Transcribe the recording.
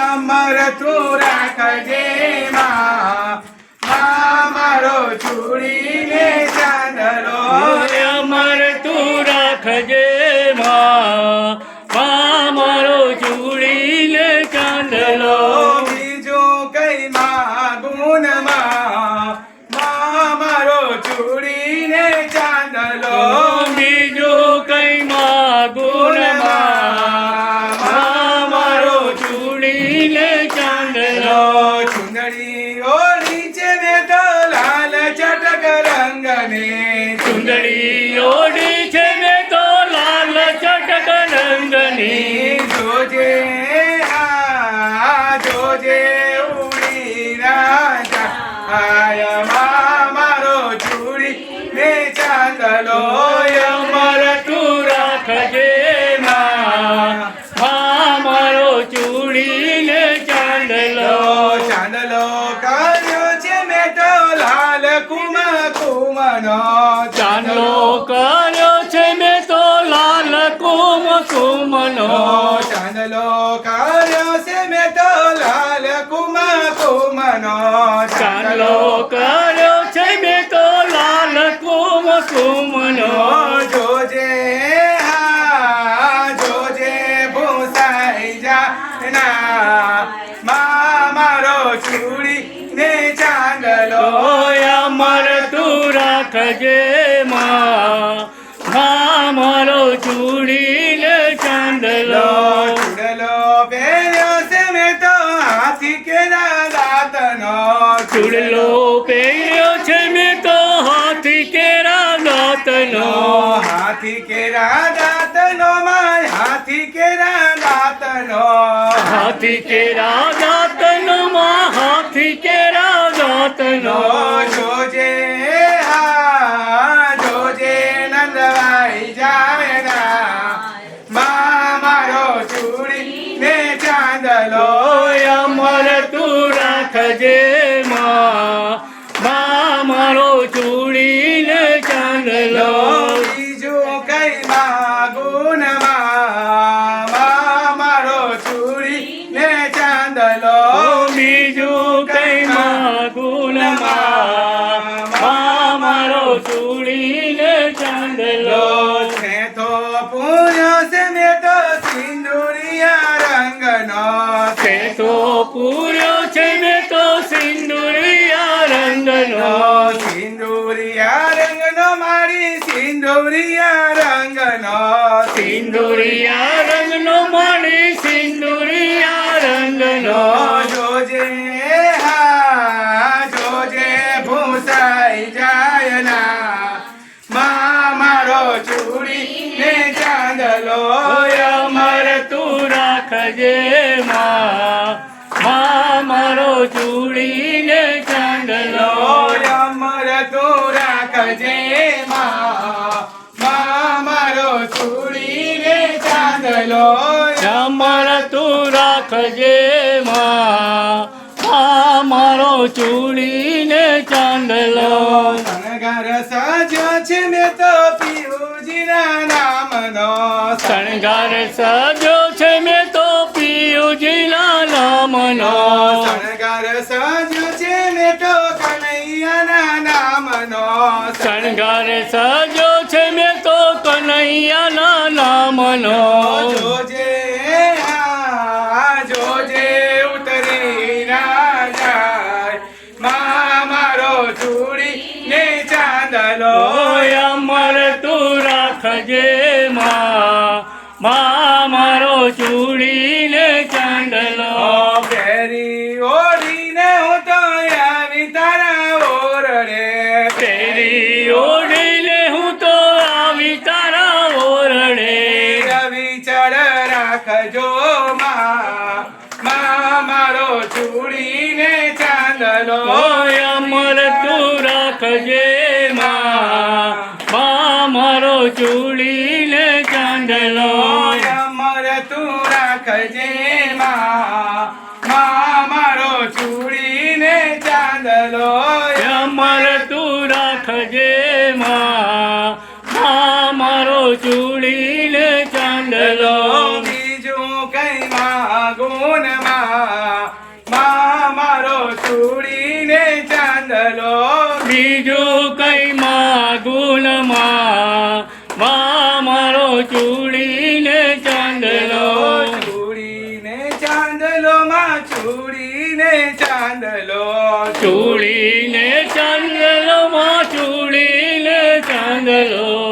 અમર તું રાખજે માં મારો ચૂડીને ચાંદલો. અમર તું રાખજે મા ચાંદલો ચુંદડી ઓળી છે ને તો લાલ ચટક રંગને ચુંદડી ઓડી છે મેં તો લાલ ચટક રંગની જોજે આ જોજે ઉડી રાજા આયમાં મારો ચૂડી ને ચાંદલો ચાંદલો ચાંદલો કર્યો છે મેં તો લાલ કુમ કુમનો ચાંદલો કર્યો છે મેં તો લાલ કુમ કુમનો ચાંદલો કર્યો છે મેં તો લાલ કુમ કુમનો ચાંદલો કર્યો છે મેં તો લાલ કુમ કુમનો મારો ચૂડી ને ચાંદલો અમર તું રાખજે માં. મા મારો ચૂડીને ચાંદલો. ચૂડલો પહેર્યો છે મેં તો હાથી કેરા દાંતનો. ચૂડલો પહેર્યો છે મેં તો હાથી કેરા દાંતનો. હાથી કેરા દાંતનો માય હાથી કેરા દાંતનો હાથી કેરા દાંતનો માં હાથી કેરા દાંતનો જોજે હા જોજે નંદવાઈ જાય ના મા મારો ચૂડી ને ચાંદલો અમર તું રાખજે. માગું માં મા મારો ચૂડીને ચાંદલો છે. તો પૂર્યો છે મેં તો સિંદુરિયા રંગનો તે તો પૂર્યો છે મેં તો સિંદુરિયા રંગનો સિંદુરિયા રંગનો મારી સિંદુરિયા રંગનો સિંદુરિયા રાખજે માં. મારો ચૂડીને ચાંદલો. અમર તું રાખજે માં. મારો ચૂડી ને ચાંદલો અમર તું રાખજે ચૂડીને ચાંદલો. શણગાર સાજો છે મેં તો પિયુજીના નામનો. શણગાર સજો છે મે તો પિયુજીના નામનો. શણગાર સાજો છે મેં તો કનૈયાના નામનો. શણગાર સજો છે મે તો કનૈયાના નામનો. જોજે અમર તું રાખજે માં. મારો ચૂડીને ચાંદલો. પહેરી ઓઢીને હું તો આવી તારા ઓરડે. તેરી ઓઢીને હું તો આવી તારા ઓરડે. રવિ ચડ રાખજો માં. મારો ચૂડીને ચાંદલો. અમર તું રાખજે ચૂડીને ચાંદલો. અમર તું રાખજે માં મારો ચૂડીને ચાંદલો. અમર તું રાખજે મા મારો ચૂડીને ચાંદલો. બીજું કઈ માગું મા મારો ચૂડીને ચાંદલો. બીજું કઈ ચૂડીને ચાંદલો ચૂડીને ચાંદલો માં ચૂડીને ચાંદલો.